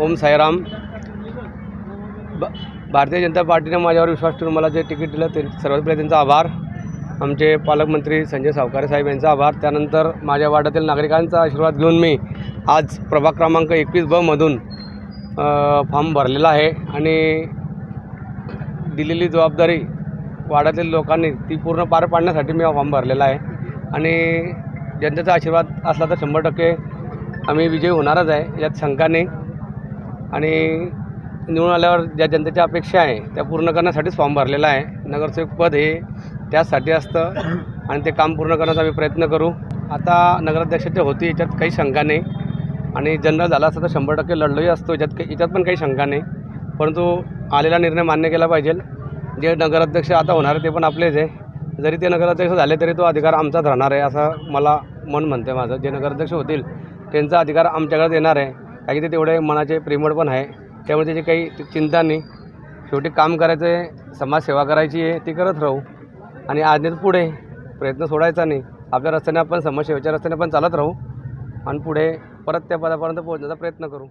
ओम साईराम. ब भारतीय जनता पार्टीने माझ्यावर विश्वास ठेवून मला जे तिकीट दिलं ते सर्वात पहिले त्यांचा आभार. आमचे पालकमंत्री संजय सावकारे साहेब यांचा आभार. त्यानंतर माझ्या वाड्यातील नागरिकांचा आशीर्वाद घेऊन मी आज प्रभाग क्रमांक एकवीस बमधून फॉर्म भरलेला आहे. आणि दिलेली जबाबदारी वाड्यातील लोकांनी ती पूर्ण पार पाडण्यासाठी मी हा फॉर्म भरलेला आहे. आणि जनतेचा आशीर्वाद असला तर शंभर टक्के आम्ही विजयी होणारच आहे. यात शंका नाही. आणि निवडून आल्यावर ज्या जनतेच्या अपेक्षा आहे त्या पूर्ण करण्यासाठीच फॉर्म भरलेला आहे. नगरसेवक पद हे त्याचसाठी असतं आणि ते काम पूर्ण करण्याचा आम्ही प्रयत्न करू. आता नगराध्यक्षाचे होती याच्यात काही शंका नाही. आणि जनरल झाला असता तर शंभर टक्के लढलोही असतो. याच्यात काही याच्यात पण काही शंका नाही. परंतु आलेला निर्णय मान्य केला पाहिजे. जे नगराध्यक्ष आता होणार आहे ते पण आपलेच आहे. जरी ते नगराध्यक्ष झाले तरी तो अधिकार आमचाच राहणार आहे असं मला मन म्हणते माझं. जे नगराध्यक्ष होतील त्यांचा अधिकार आमच्याकडे येणार आहे. कारण की ते तेवढे मनाचे प्रेमळ पण आहे. त्यामुळे त्याची काही चिंता नाही. शेवटी काम करायचं आहे समाजसेवा करायची आहे ती करत राहू. आणि आज पुढे प्रयत्न सोडायचा नाही. आपल्या रस्त्याने आपण समाजसेवेच्या रस्त्याने पण चालत राहू. आणि पुढे परत त्या पदापर्यंत पोहोचण्याचा प्रयत्न करू.